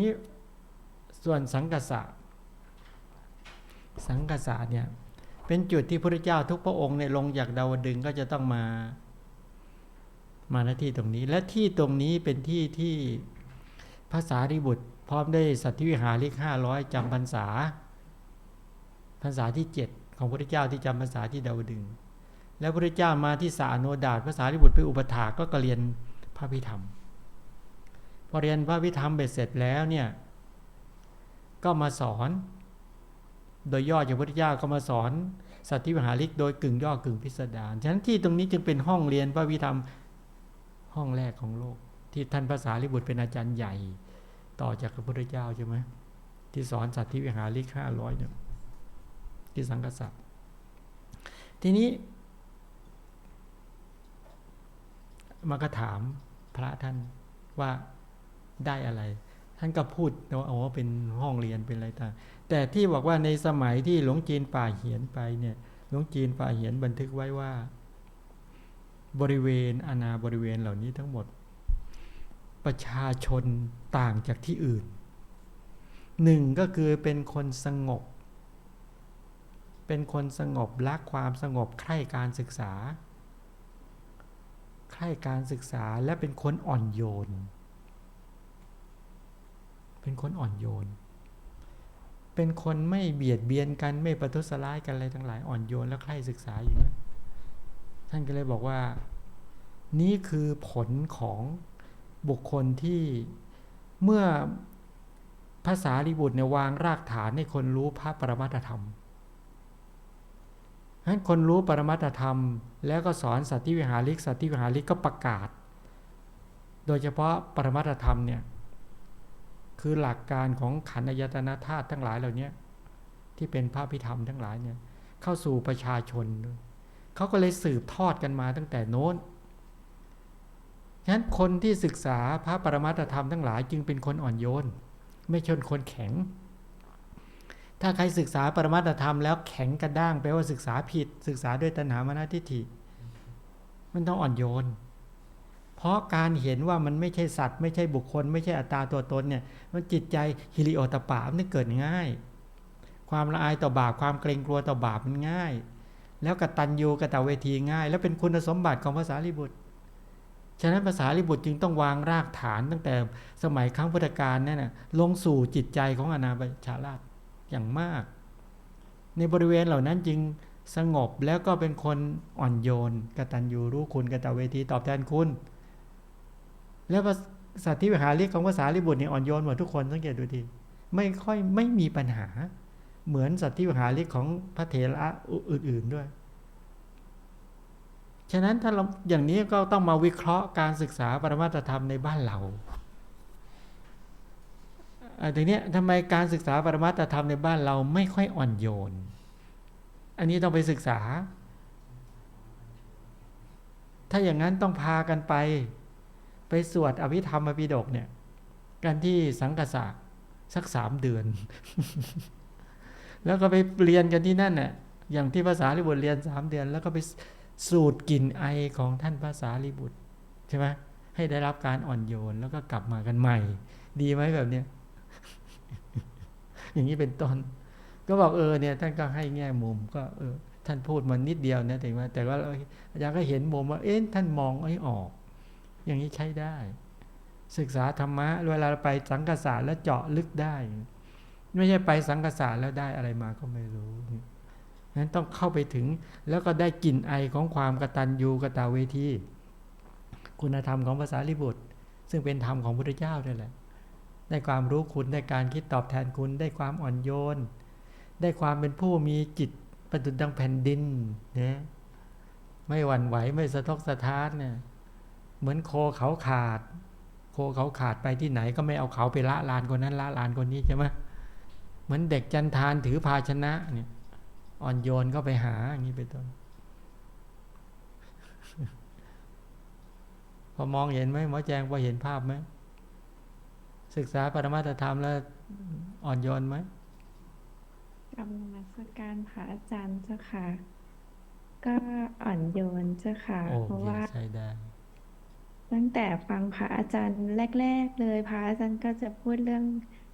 นี้ส่วนสังกษะสังกษะเนี่ยเป็นจุดที่พระเจ้าทุกพระองค์เนี่ยลงจากดาวดึงก็จะต้องมา มาหน้าที่ตรงนี้ และที่ตรงนี้เป็นที่ที่ภาษาริบุตร พร้อมได้สัตธิวิหาริกห้าร้อยจำพรรษาพรรษาที่เจ็ดของพระเจ้าที่จำพรรษาที่ดาวดึง แล้วพระเจ้ามาที่สาโนดาตภาษาริบุตรไปอุปถากก็กเรียนพระพิธรรม พอเรียนพระพิธรรมเบ็ดเสร็จแล้วเนี่ยก็มาสอน โดยย่อจากพุทธเจ้าก็มาสอน สัตธิวิหาริกโดยกึ่งย่อกึ่งพิสดารฉะนั้นที่ตรงนี้จึงเป็นห้องเรียนพระพิธรรมห้องแรกของโลก ที่ท่านภาษาลิบุตรเป็นอาจารย์ใหญ่ ต่อจากพระพุทธเจ้าใช่ไหมที่สอนสัตธิวิหาริกห้าร้อยเนี่ยที่สังกษัตริย์ทีนี้มาก็ถามพระท่านว่า ได้อะไร ท่านก็พูดว่าอ๋อเป็นห้องเรียนเป็นอะไรต่างแต่ที่บอกว่าในสมัยที่หลวงจีนป่าเหียนไปเนี่ยหลวงจีนป่าเหียนบันทึกไว้ว่า บริเวณอาณาบริเวณเหล่านี้ทั้งหมด ประชาชนต่างจากที่อื่นหนึ่งก็คือเป็นคนสงบ เป็นคนสงบรักความสงบใคร่การศึกษา ใคร่การศึกษาและเป็นคนอ่อนโยน เป็นคนอ่อนโยน เป็นคนไม่เบียดเบียนกันไม่ประทุษร้ายกันอะไรทั้งหลายอ่อนโยนและใคร่ศึกษาอย่างนี้ท่านก็เลยบอกว่า นี่คือผลของบุคคลที่เมื่อภาษาริบุตรเนี่ยวางรากฐานให้คนรู้พระปรมัตธรรมนั้นคนรู้ปรมัตธรรม แล้วก็สอนสัตธิวิหาริกสัตธิวิหาริกก็ประกาศ โดยเฉพาะปรมัตธรรมเนี่ย คือหลักการของขันธ์อายตนะธาตุทั้งหลายเหล่านี้ที่เป็นพระพิธรรมทั้งหลายเนี่ยเข้าสู่ประชาชนเขาก็เลยสืบทอดกันมาตั้งแต่โน้นฉะนั้นคนที่ศึกษาพระปรมัตธรรมทั้งหลายจึงเป็นคนอ่อนโยน ไม่ชนคนแข็ง ถ้าใครศึกษาปรมัตธรรมแล้วแข็งกระด้างแปลว่าศึกษาผิด ศึกษาด้วยตัณหามานาทิฏฐิ มันต้องอ่อนโยน เพราะการเห็นว่ามันไม่ใช่สัตว์ ไม่ใช่บุคคล ไม่ใช่อัตตาตัวตนเนี่ยมันจิตใจฮิริโอตปามันเกิดง่าย ความละอายต่อบาปความเกรงกลัวต่อบาปมันง่าย แล้วกตัญญูกตเวทีง่าย แล้วเป็นคุณสมบัติของภาษาลิบุตรฉะนั้นภาษาลิบุตรจึงต้องวางรากฐานตั้งแต่สมัยครั้งพุทธกาลนั่นนะลงสู่จิตใจของอนาบชาราชอย่างมาก ในบริเวณเหล่านั้นจึงสงบแล้วก็เป็นคนอ่อนโยนกตัญญูรู้คุณกตเวทีตอบแทนคุณ แล้วสัตว์ที่วิหาริกของภาษาลิบุตรเนี่ยอ่อนโยนหมดทุกคนสังเกตดูทีไม่ค่อยไม่มีปัญหา เหมือนสัตว์ที่วิหาริกของพระเถระอื่น ๆด้วย ฉะนั้นถ้าเราอย่างนี้ก็ต้องมาวิเคราะห์การศึกษาปรมาตธรรมในบ้านเราทีนี้ทำไมการศึกษาปรมาตธรรมในบ้านเราไม่ค่อยอ่อนโยน อันนี้ต้องไปศึกษา ถ้าอย่างนั้นต้องพากันไป ไปสวดอภิธรรมปิฎกเนี่ย กันที่สังกษะสักสามเดือน แล้วก็ไปเรียนกันที่นั่นน่ะอย่างที่ภาษาลิบุตรเรียนสามเดือน แล้วก็ไปสูดกลิ่นไอของท่านภาษาลิบุตรใช่ไหมให้ได้รับการอ่อนโยนแล้วก็กลับมากันใหม่ ดีไหมแบบเนี้ยอย่างนี้เป็นต้น ก็บอกเออเนี่ย ท่านก็ให้แง่มุมก็เออ ท่านพูดมานิดเดียวนะแต่ว่า แต่ว่าอาจารย์ก็เห็นมุมว่าเอ๊ะท่านมองไม่ออก อย่างนี้ใช้ได้ ศึกษาธรรมะเวลาไปสังกษาแล้วเจาะลึกได้ ไม่ใช่ไปสังกษาแล้วได้อะไรมาก็ไม่รู้นั้นต้องเข้าไปถึงแล้วก็ได้กลิ่นไอของความกตัญญูกตาเวทีคุณธรรมของภาษาลิบุตร ซึ่งเป็นธรรมของพุทธเจ้านี่แหละได้ความรู้คุณได้การคิดตอบแทนคุณได้ความอ่อนโยน ได้ความเป็นผู้มีจิตประดุจดังแผ่นดินเนี่ยไม่หวั่นไหวไม่สะทกสะท้านเนี่ย เหมือนโคเขาขาด โคเขาขาดไปที่ไหนก็ไม่เอาเขาไปละลานคนนั้นละลานคนนี้ใช่ไหมเหมือนเด็กจันทานถือภาชนะเนี่ยอ่อนโยนก็ไปหาอย่างนี้เป็นต้นพอมองเห็นไหมหมอแจงพอเห็นภาพไหมศึกษาปรมาตธรรมแล้วอ่อนโยนไหมกรรมมัสการพระอาจารย์เจ้าค่ะ ก็อ่อนโยนเจ้าค่ะโอ้เพราะยว่าใช้ได้ ตั้งแต่ฟังพระอาจารย์แรก ๆ เลย พระอาจารย์ก็จะพูดเรื่อง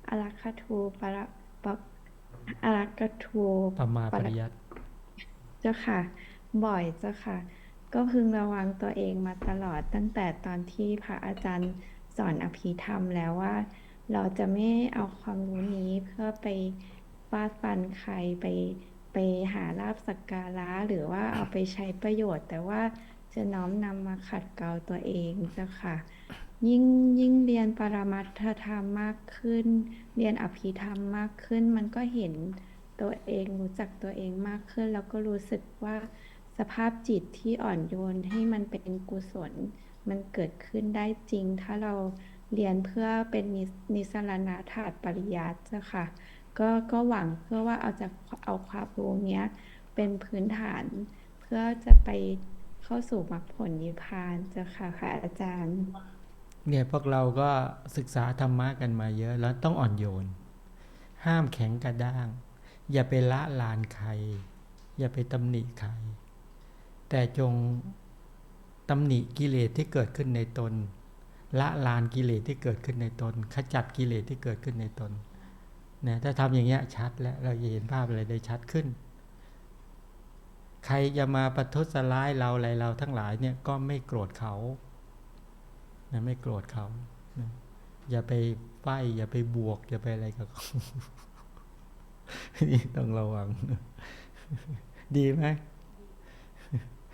อารักขทูปะระปะอารักขทูปมาปปะริระยัติเจ้าค่ะ บ่อยเจ้าค่ะ ก็พึงระวังตัวเองมาตลอดตั้งแต่ตอนที่พระอาจารย์สอนอภิธรรมแล้วว่า เราจะไม่เอาความรู้นี้เพื่อไปฟาดฟันใครไปไปหาลาภสักการะหรือว่าเอาไปใช้ประโยชน์ แต่ว่า จะน้อมนำมาขัดเกลาตัวเองเจ้าค่ะ ยิ่งยิ่งเรียนปรมัตถธรรมมากขึ้น เรียนอภิธรรมมากขึ้น มันก็เห็นตัวเองรู้จักตัวเองมากขึ้น แล้วก็รู้สึกว่าสภาพจิตที่อ่อนโยนให้มันเป็นกุศล มันเกิดขึ้นได้จริง ถ้าเราเรียนเพื่อเป็นนิสรณธาตุปริยัติเจ้าค่ะก็ก็หวังเพื่อว่าเอาจากเอาความรู้เนี้ยเป็นพื้นฐาน เพื่อจะไป เข้าสู่มรรคผลนิพพานเจ้าค่ะค่ะอาจารย์ เนี่ยพวกเราก็ศึกษาธรรมะกันมาเยอะแล้วต้องอ่อนโยน ห้ามแข็งกระด้าง อย่าไปละลานใคร อย่าไปตำหนิใคร แต่จงตำหนิกิเลสที่เกิดขึ้นในตน ละลานกิเลสที่เกิดขึ้นในตน ขจัดกิเลสที่เกิดขึ้นในตนนะถ้าทำอย่างเงี้ยชัดแล้วเราจะเห็นภาพอะไรได้ชัดขึ้น ใครจะมาประทุษร้ายเราอะไรเราทั้งหลายเนี่ยก็ไม่โกรธเขานะไม่โกรธเขานะอย่าไปไฟอย่าไปบวก อย่าไปอะไรกับเขา นี่ต้องระวัง ดีไหม